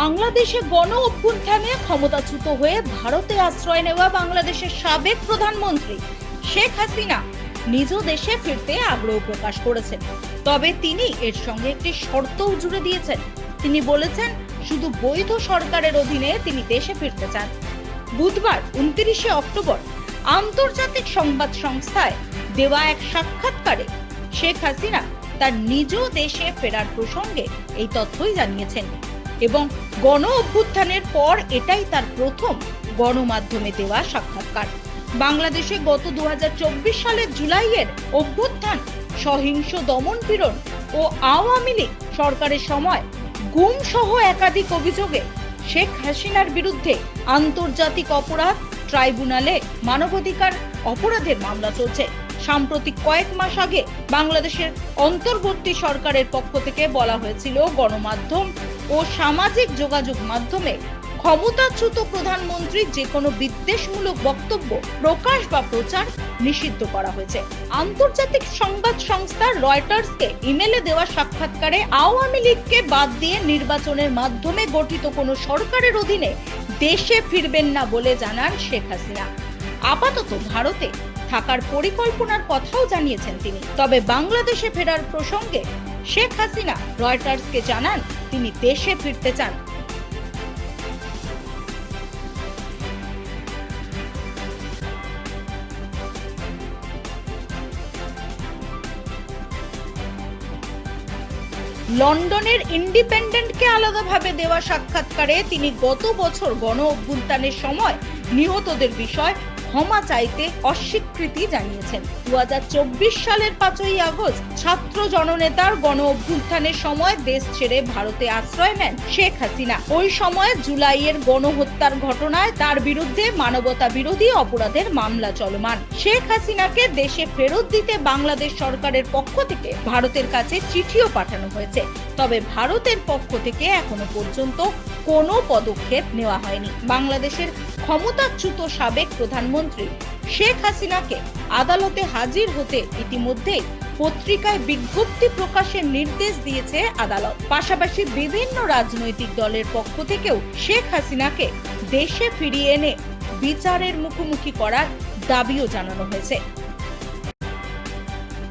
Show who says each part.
Speaker 1: বাংলাদেশে গণ অভ্যুত্থানে ক্ষমতাচ্যুত হয়ে ভারতে আশ্রয় নেওয়া বাংলাদেশের সাবেক প্রধানমন্ত্রী শেখ হাসিনা নিজ দেশে ফিরতে আগ্রহ প্রকাশ করেছেন। তবে তিনি এর সঙ্গে একটি শর্তও জুড়ে দিয়েছেন। তিনি বলেছেন, শুধু বৈধ সরকারের অধীনে তিনি দেশে ফিরতে চান। বুধবার উনত্রিশে অক্টোবর আন্তর্জাতিক সংবাদ সংস্থায় দেওয়া এক সাক্ষাৎকারে শেখ হাসিনা তার নিজ দেশে ফেরার প্রসঙ্গে এই তথ্যই জানিয়েছেন। এবং গণ অভ্যুত্থানের পর এটাই তার প্রথম গণমাধ্যমে দেওয়া সাক্ষাৎকার। বাংলাদেশে গত দু সালের জুলাইয়ের অভ্যুত্থান, সহিংস দমনপীড়ন ও আওয়ামী লীগ সরকারের সময় গুম সহ একাধিক অভিযোগে শেখ হাসিনার বিরুদ্ধে আন্তর্জাতিক অপরাধ, ট্রাইব্যুনালে মানবাধিকার অপরাধের মামলা চলছে। সাম্প্রতিক কয়েক মাস আগে বাংলাদেশের অন্তর্বর্তী সরকারের পক্ষ থেকে বলা হয়েছিল, গণমাধ্যম ও সামাজিক যোগাযোগ মাধ্যমে ক্ষমতাচ্যুত প্রধানমন্ত্রীর যে কোনো বিদ্বেষমূলক বক্তব্য, প্রকাশ বা প্রচার নিষিদ্ধ করা হয়েছে। আন্তর্জাতিক সংবাদ সংস্থা রয়টার্সকে ইমেলে দেওয়া সাক্ষাৎকারে আওয়ামী লীগকে বাদ দিয়ে নির্বাচনের মাধ্যমে গঠিত কোনো সরকারের অধীনে দেশে ফিরবেন না বলে জানান শেখ হাসিনা। আপাতত ভারতে থাকার পরিকল্পনার কথাও জানিয়েছেন তিনি। তবে বাংলাদেশে ফেরার প্রসঙ্গে শেখ হাসিনা রয়টার্সকে জানান, তিনি দেশে ফিরতে চান। লন্ডনের ইন্ডিপেন্ডেন্টকে আলাদাভাবে দেওয়া সাক্ষাৎকারে তিনি গত বছর গণ অভ্যুত্থানের সময় নিহতদের বিষয় ক্ষমা চাইতে অস্বীকৃতি জানিয়েছেন। দু হাজার চব্বিশ সালের পাঁচই আগস্ট ছাত্র জননেতার গণ অভ্যুত্থানের সময় দেশ ছেড়ে ভারতে আশ্রয় নেন শেখ হাসিনা। ওই সময় জুলাইয়ের গণহত্যার ঘটনায় তার বিরুদ্ধে মানবতা বিরোধী অপরাধের মামলা চলমান। শেখ হাসিনাকে দেশে ফেরত দিতে বাংলাদেশ সরকারের পক্ষ থেকে ভারতের কাছে চিঠিও পাঠানো হয়েছে। তবে ভারতের পক্ষ থেকে এখনও পর্যন্ত কোনো পদক্ষেপ নেওয়া হয়নি। বাংলাদেশের ক্ষমতাচ্যুত সাবেক প্রধানমন্ত্রী শেখ হাসিনাকে আদালতে হাজির হতে ইতিমধ্যেই পত্রিকায় বিজ্ঞপ্তি প্রকাশের নির্দেশ দিয়েছে আদালত। পাশাপাশি বিভিন্ন রাজনৈতিক দলের পক্ষ থেকেও শেখ হাসিনাকে দেশে ফিরিয়ে এনে বিচারের মুখোমুখি করার দাবিও জানানো হয়েছে।